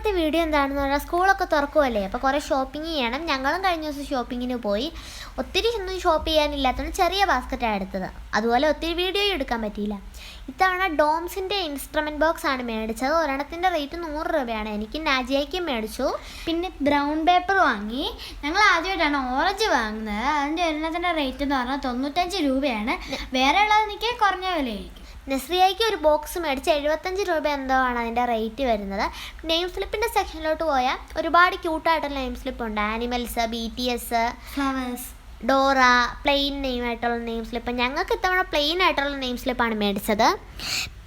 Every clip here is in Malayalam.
വീഡിയോ എന്താണെന്ന് പറഞ്ഞാൽ സ്കൂളൊക്കെ തുറക്കുമല്ലേ അപ്പോൾ കുറേ ഷോപ്പിംഗ് ചെയ്യണം. ഞങ്ങളും കഴിഞ്ഞ ദിവസം ഷോപ്പിങ്ങിന് പോയി. ഒത്തിരി ഒന്നും ഷോപ്പ് ചെയ്യാനില്ലാത്തതുകൊണ്ട് ചെറിയ ബാസ്ക്കറ്റാണ് എടുത്തത്. അതുപോലെ ഒത്തിരി വീഡിയോ എടുക്കാൻ പറ്റിയില്ല. ഇത്തവണ ഡോംസിന്റെ ഇൻസ്ട്രുമെന്റ് ബോക്സ് ആണ് മേടിച്ചത്. ഒരെണ്ണത്തിന്റെ റേറ്റ് നൂറ് രൂപയാണ്. എനിക്ക് നാജിയയ്ക്കും മേടിച്ചു. പിന്നെ ബ്രൗൺ പേപ്പർ വാങ്ങി. ഞങ്ങൾ ആദ്യമായിട്ടാണ് ഓറഞ്ച് വാങ്ങുന്നത്. അതിന്റെ ഒരെണ്ണത്തിന്റെ റേറ്റ് എന്ന് പറഞ്ഞാൽ തൊണ്ണൂറ്റഞ്ച് രൂപയാണ്. വേറെ ഉള്ളത് എനിക്ക് കുറഞ്ഞ വിലയായിരിക്കും. നെസ്രിയയ്ക്ക് ഒരു ബോക്സ് മേടിച്ച് എഴുപത്തഞ്ച് രൂപ എന്തോ ആണ് അതിന്റെ റേറ്റ് വരുന്നത്. നെയിം സ്ലിപ്പിന്റെ സെക്ഷനിലോട്ട് പോയാൽ ഒരുപാട് ക്യൂട്ടായിട്ടുള്ള നെയിം സ്ലിപ്പ് ഉണ്ട്. Animals B T S flowers. Dora plain name ആയിട്ടുള്ള നെയിം സ്ലിപ്പ്. ഞങ്ങൾക്ക് ഇത്തവണ പ്ലെയിൻ ആയിട്ടുള്ള നെയിം സ്ലിപ്പാണ് മേടിച്ചത്.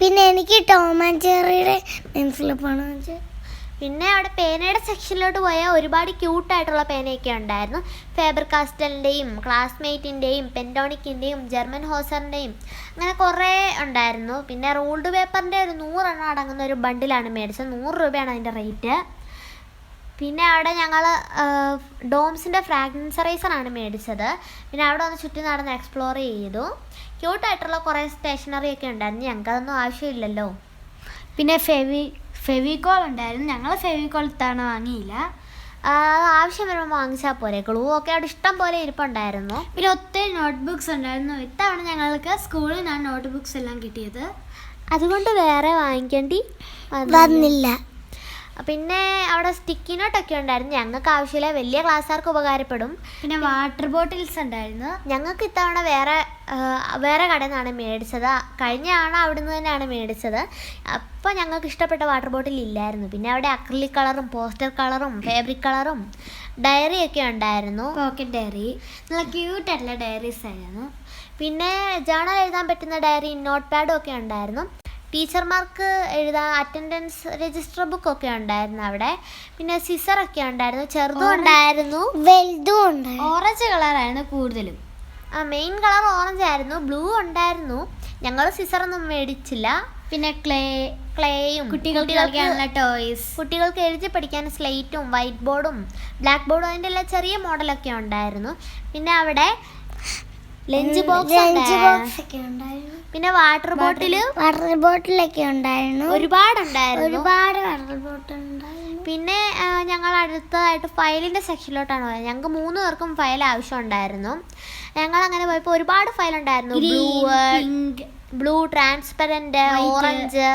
പിന്നെ എനിക്ക് ടോം ആൻഡ് ജെറിയുടെ നെയിം സ്ലിപ്പാണ് പിന്നെ അവിടെ പേനയുടെ സെക്ഷനിലോട്ട് പോയാൽ ഒരുപാട് ക്യൂട്ടായിട്ടുള്ള പേനയൊക്കെ ഉണ്ടായിരുന്നു. ഫേബർ കാസ്റ്റലിന്റെയും ക്ലാസ്മേറ്റിന്റെയും പെന്റോണിക്കിന്റെയും ജർമ്മൻ ഹോസറിന്റെയും അങ്ങനെ കുറേ ഉണ്ടായിരുന്നു. പിന്നെ റൂൾഡ് പേപ്പറിന്റെ ഒരു നൂറെണ്ണം അടങ്ങുന്ന ഒരു ബണ്ടിലാണ് മേടിച്ചത്. നൂറ് രൂപയാണ് അതിന്റെ റേറ്റ് പിന്നെ അവിടെ ഞങ്ങൾ ഡോംസിന്റെ ഫ്രാഗ്രൻസറൈസറാണ് മേടിച്ചത്. പിന്നെ അവിടെ ഒന്ന് ചുറ്റി നടന്ന് എക്സ്പ്ലോർ ചെയ്തു. ക്യൂട്ടായിട്ടുള്ള കുറേ സ്റ്റേഷനറിയൊക്കെ ഉണ്ടായിരുന്നു. ഞങ്ങൾക്കതൊന്നും ആവശ്യമില്ലല്ലോ. പിന്നെ ഫെവി ഫെവിക്കോൾ ഉണ്ടായിരുന്നു. ഞങ്ങൾ ഫെവിക്കോൾ ഇത്തവണ വാങ്ങിയില്ല. ആവശ്യം വരുമ്പോൾ വാങ്ങിച്ചാൽ പോരെ. ഗ്ലൂ ഒക്കെ അവിടെ ഇഷ്ടം പോലെ ഇരിപ്പുണ്ടായിരുന്നു. പിന്നെ ഒത്തിരി നോട്ട്ബുക്സ് ഉണ്ടായിരുന്നു. ഇത്തവണ ഞങ്ങൾക്ക് സ്കൂളിൽ നിന്നാണ് നോട്ട്ബുക്സ് എല്ലാം കിട്ടിയത്. അതുകൊണ്ട് വേറെ വാങ്ങിക്കേണ്ടി വന്നില്ല. പിന്നെ അവിടെ സ്റ്റിക്കി നോട്ടൊക്കെ ഉണ്ടായിരുന്നു. ഞങ്ങൾക്ക് ആവശ്യമില്ല വലിയ ക്ലാസ്സുകാർക്ക് ഉപകാരപ്പെടും. പിന്നെ വാട്ടർ ബോട്ടിൽസ് ഉണ്ടായിരുന്നു. ഞങ്ങൾക്ക് ഇത്തവണ വേറെ വേറെ കടയിൽ നിന്നാണ് മേടിച്ചത്. കഴിഞ്ഞ ആണ് അവിടുന്ന് തന്നെയാണ് മേടിച്ചത്. അപ്പോൾ ഞങ്ങൾക്ക് ഇഷ്ടപ്പെട്ട വാട്ടർ ബോട്ടിൽ ഇല്ലായിരുന്നു. പിന്നെ അവിടെ അക്രലിക് കളറും പോസ്റ്റർ കളറും ഫാബ്രിക് കളറും ഡയറി ഒക്കെ ഉണ്ടായിരുന്നു. പോക്കറ്റ് ഡയറി നല്ല ക്യൂട്ടായിട്ടുള്ള ഡയറീസ് ആയിരുന്നു. പിന്നെ ജേണൽ എഴുതാൻ പറ്റുന്ന ഡയറി നോട്ട് പാഡും ഒക്കെ ഉണ്ടായിരുന്നു. ടീച്ചർമാർക്ക് എഴുതാൻ അറ്റൻഡൻസ് രജിസ്റ്റർ ബുക്ക് ഒക്കെ ഉണ്ടായിരുന്നു അവിടെ. പിന്നെ സിസർ ഒക്കെ ഉണ്ടായിരുന്നു. ചെറുതും ഉണ്ടായിരുന്നു. വലുതും ഉണ്ട്. ഓറഞ്ച് കളറായിരുന്നു കൂടുതലും. ആ മെയിൻ കളർ ഓറഞ്ച് ആയിരുന്നു. ബ്ലൂ ഉണ്ടായിരുന്നു. ഞങ്ങൾ സിസറൊന്നും മേടിച്ചില്ല. പിന്നെ ക്ലേ ക്ലേയും കുട്ടികൾക്ക് കളിക്കാനുള്ള ടോയ്സ് കുട്ടികൾക്ക് എഴുതി പഠിക്കാൻ സ്ലേറ്റും വൈറ്റ് ബോർഡും ബ്ലാക്ക് ബോർഡും അതിന്റെ എല്ലാം ചെറിയ മോഡലൊക്കെ ഉണ്ടായിരുന്നു. പിന്നെ അവിടെ ലഞ്ച് ബോക്സ് ലഞ്ച് ബോക്സ് ഒക്കെ ഉണ്ടായിരുന്നു. പിന്നെ വാട്ടർ ബോട്ടിൽ വാട്ടർ ബോട്ടിലൊക്കെ ഉണ്ടായിരുന്നു. ഒരുപാട് ഉണ്ടായിരുന്നു ഒരുപാട് വാട്ടർ ബോട്ടിൽ ഉണ്ടായിരുന്നു പിന്നെ ഞങ്ങൾ അടുത്തതായിട്ട് ഫയലിന്റെ സെക്ഷനിലോട്ടാണ് പോയത്. ഞങ്ങൾക്ക് മൂന്ന് പേർക്കും ഫയൽ ആവശ്യമുണ്ടായിരുന്നു. ഞങ്ങൾ അങ്ങനെ പോയപ്പോൾ ഒരുപാട് ഫയൽ ഉണ്ടായിരുന്നു ബ്ലൂ ബ്ലൂ ട്രാൻസ്പെറന്റ്. ഓറഞ്ച്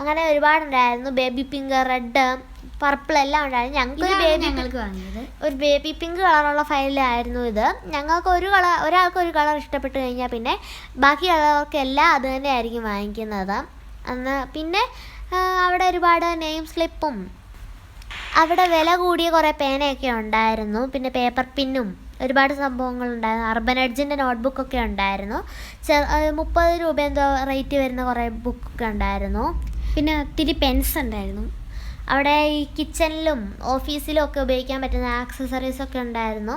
അങ്ങനെ ഒരുപാടുണ്ടായിരുന്നു. ബേബി പിങ്ക് റെഡ് പർപ്പിൾ എല്ലാം ഉണ്ടായിരുന്നു. ഞങ്ങൾക്ക് ഒരു ബേബി ഞങ്ങൾക്ക് വാങ്ങിയത്. ഒരു ബേബി പിങ്ക് കളറുള്ള ഫയലായിരുന്നു ഇത്. ഞങ്ങൾക്ക് ഒരു കളർ ഒരാൾക്ക് ഒരു കളർ ഇഷ്ടപ്പെട്ട് കഴിഞ്ഞാൽ പിന്നെ ബാക്കി കളർക്കെല്ലാം അത് തന്നെ ആയിരിക്കും വാങ്ങിക്കുന്നത്. അന്ന് പിന്നെ അവിടെ ഒരുപാട് നെയിം സ്ലിപ്പും അവിടെ വില കൂടിയ കുറേ പേനയൊക്കെ ഉണ്ടായിരുന്നു. പിന്നെ പേപ്പർ പിന്നും ഒരുപാട് സംഭവങ്ങളുണ്ടായിരുന്നു അർബൻ എഡ്ജിന്റെ നോട്ട്ബുക്കൊക്കെ ഉണ്ടായിരുന്നു. ചെ മുപ്പത് രൂപ എന്തോ റേറ്റ് വരുന്ന കുറേ ബുക്കൊക്കെ ഉണ്ടായിരുന്നു. പിന്നെ ഒത്തിരി പെൻസ് ഉണ്ടായിരുന്നു. അവിടെ ഈ കിച്ചണിലും ഓഫീസിലും ഒക്കെ ഉപയോഗിക്കാൻ പറ്റുന്ന ആക്സസറീസ് ഒക്കെ ഉണ്ടായിരുന്നു.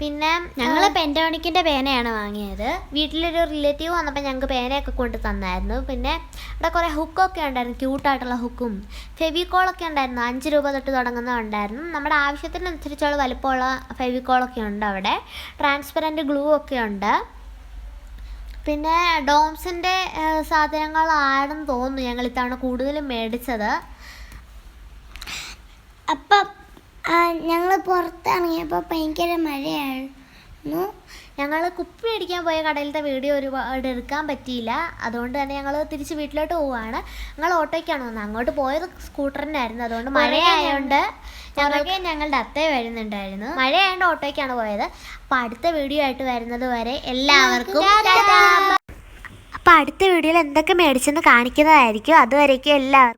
പിന്നെ ഞങ്ങൾ പെന്റോണിക്കിന്റെ പേനയാണ് വാങ്ങിയത്. വീട്ടിലൊരു റിലേറ്റീവ് വന്നപ്പോൾ ഞങ്ങൾക്ക് പേനയൊക്കെ കൊണ്ട് തന്നായിരുന്നു. പിന്നെ അവിടെ കുറേ ഹുക്കൊക്കെ ഉണ്ടായിരുന്നു. ക്യൂട്ടായിട്ടുള്ള ഹുക്കും ഫെവിക്കോളൊക്കെ ഉണ്ടായിരുന്നു. അഞ്ച് രൂപ തൊട്ട് തുടങ്ങുന്ന ഉണ്ടായിരുന്നു. നമ്മുടെ ആവശ്യത്തിനനുസരിച്ചുള്ള വലിപ്പമുള്ള ഫെവിക്കോളൊക്കെ ഉണ്ട് അവിടെ. ട്രാൻസ്പെറന്റ് ഗ്ലൂ ഒക്കെ ഉണ്ട്. പിന്നെ ഡോംസിന്റെ സാധനങ്ങളാണെന്ന് തോന്നുന്നു ഞങ്ങൾ ഇത്തവണ കൂടുതലും മേടിച്ചത്. അപ്പം ഞങ്ങൾ പുറത്തിറങ്ങിയപ്പോൾ ഭയങ്കര മഴയായിരുന്നു. ഞങ്ങൾ കുപ്പി അടിക്കാൻ പോയ കടയിലത്തെ വീഡിയോ ഒരുപാട് എടുക്കാൻ പറ്റിയില്ല. അതുകൊണ്ട് തന്നെ ഞങ്ങൾ തിരിച്ച് വീട്ടിലോട്ട് പോവുകയാണ്. ഞങ്ങൾ ഓട്ടോയ്ക്കാണ് വന്നത്? അങ്ങോട്ട് പോയത് സ്കൂട്ടറിന്റെ ആയിരുന്നു അതുകൊണ്ട് മഴയായതുകൊണ്ട് ഞങ്ങൾക്ക് ഞങ്ങളുടെ അത്തേ വരുന്നുണ്ടായിരുന്നു. മഴയായതുകൊണ്ട് ഓട്ടോയ്ക്കാണ് പോയത്. അപ്പം അടുത്ത വീഡിയോ ആയിട്ട് വരുന്നത് വരെ എല്ലാവർക്കും അപ്പം അടുത്ത വീഡിയോയിൽ എന്തൊക്കെ മേടിച്ചെന്ന് കാണിക്കുന്നതായിരിക്കും. അതുവരേക്കും എല്ലാവർക്കും